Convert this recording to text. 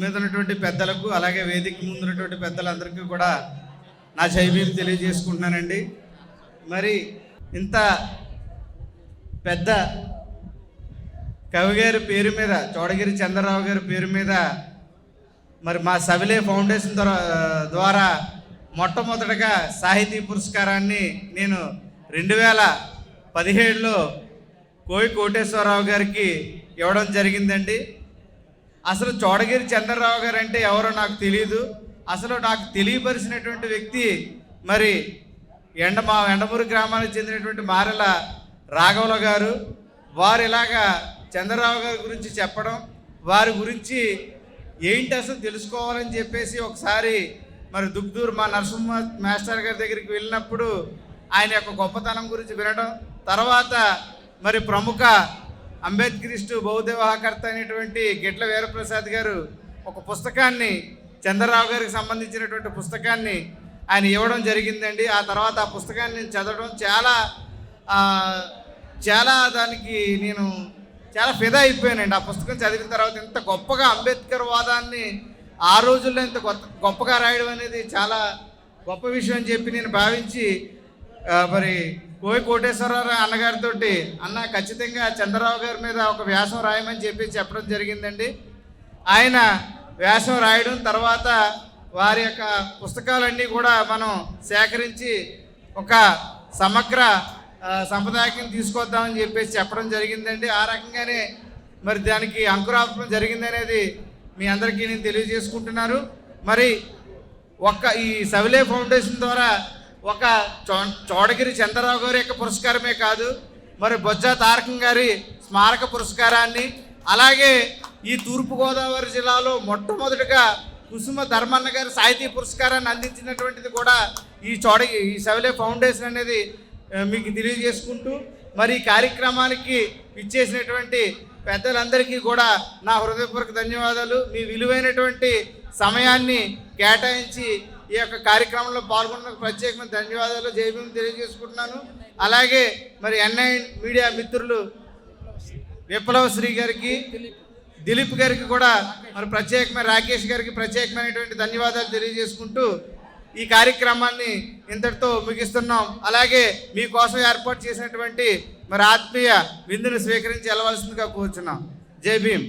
మీద ఉన్నటువంటి పెద్దలకు అలాగే వేదిక ముందు ఉన్నటువంటి పెద్దలందరికీ కూడా నా జైబీలు తెలియజేసుకుంటున్నానండి. మరి ఇంత పెద్ద కవి గారి పేరు మీద చోడగిరి చంద్రరావు గారి పేరు మీద మరి మా సవిలే ఫౌండేషన్ ద్వారా ద్వారా మొట్టమొదటగా సాహితీ పురస్కారాన్ని నేను రెండు వేల పదిహేడులో కోయి కోటేశ్వరరావు గారికి ఇవ్వడం జరిగిందండి. అసలు చోడగిరి చంద్రరావు గారు అంటే ఎవరో నాకు తెలియదు అసలు నాకు తెలియపరిచినటువంటి వ్యక్తి మరి ఎండ మా ఎండమూరు గ్రామానికి చెందినటువంటి మారెల రాఘవుల గారు. వారు ఇలాగా చంద్రరావు గారి గురించి చెప్పడం వారి గురించి ఏంటి అసలు తెలుసుకోవాలని చెప్పేసి ఒకసారి మరి దుగ్దూరు మా నరసింహ మాస్టర్ గారి దగ్గరికి వెళ్ళినప్పుడు ఆయన యొక్క గొప్పతనం గురించి వినడం తర్వాత మరి ప్రముఖ అంబేద్కరిస్టు బౌద్ధవాహకర్త అనేటువంటి గిట్ల వీరప్రసాద్ గారు ఒక పుస్తకాన్ని చంద్రరావు గారికి సంబంధించినటువంటి పుస్తకాన్ని ఆయన ఇవ్వడం జరిగిందండి. ఆ తర్వాత ఆ పుస్తకాన్ని నేను చదవడం చాలా చాలా దానికి నేను చాలా ఫిదా అయిపోయానండి. ఆ పుస్తకం చదివిన తర్వాత ఇంత గొప్పగా అంబేద్కర్ వాదాన్ని ఆ రోజుల్లో ఇంత గొప్ప గొప్పగా రాయడం అనేది చాలా గొప్ప విషయం అని చెప్పి నేను భావించి మరి కోయి కోటేశ్వరరావు అన్నగారితో అన్న ఖచ్చితంగా చంద్రరావు గారి మీద ఒక వ్యాసం రాయమని చెప్పి చెప్పడం జరిగిందండి. ఆయన వ్యాసం రాయడం తర్వాత వారి యొక్క పుస్తకాలన్నీ కూడా మనం సేకరించి ఒక సమగ్ర సంప్రదాయం తీసుకొద్దామని చెప్పేసి చెప్పడం జరిగిందండి. ఆ రకంగానే మరి దానికి అంకురార్పణ జరిగిందనేది మీ అందరికీ నేను తెలియజేసుకుంటున్నాను. మరి ఒక్క ఈ సవిలే ఫౌండేషన్ ద్వారా ఒక చో చోడగిరి చంద్రరావు గారి యొక్క పురస్కారమే కాదు మరి బొజ్జ తారకం గారి స్మారక పురస్కారాన్ని అలాగే ఈ తూర్పుగోదావరి జిల్లాలో మొట్టమొదటిగా కుసుమ ధర్మన్న గారి సాహితీ పురస్కారాన్ని అందించినటువంటిది కూడా ఈ చోడగి ఈ సవిలే ఫౌండేషన్ అనేది మీకు తెలియజేసుకుంటూ మరి ఈ కార్యక్రమానికి ఇచ్చేసినటువంటి పెద్దలందరికీ కూడా నా హృదయపూర్వక ధన్యవాదాలు. మీ విలువైనటువంటి సమయాన్ని కేటాయించి ఈ యొక్క కార్యక్రమంలో పాల్గొన్న ప్రత్యేకమైన ధన్యవాదాలు. జైభీం తెలియజేసుకుంటున్నాను. అలాగే మరి ఎన్ఐ మీడియా మిత్రులు విప్లవ శ్రీ గారికి దిలీప్ గారికి కూడా మరి ప్రత్యేకమైన రాకేష్ గారికి ప్రత్యేకమైనటువంటి ధన్యవాదాలు తెలియజేసుకుంటూ ఈ కార్యక్రమాన్ని ఇంతటితో ముగిస్తున్నాం. అలాగే మీకోసం ఏర్పాటు చేసినటువంటి మరి ఆత్మీయ విందును స్వీకరించి వెళ్ళవలసిందిగా కూర్చున్నాం. జై భీమ్.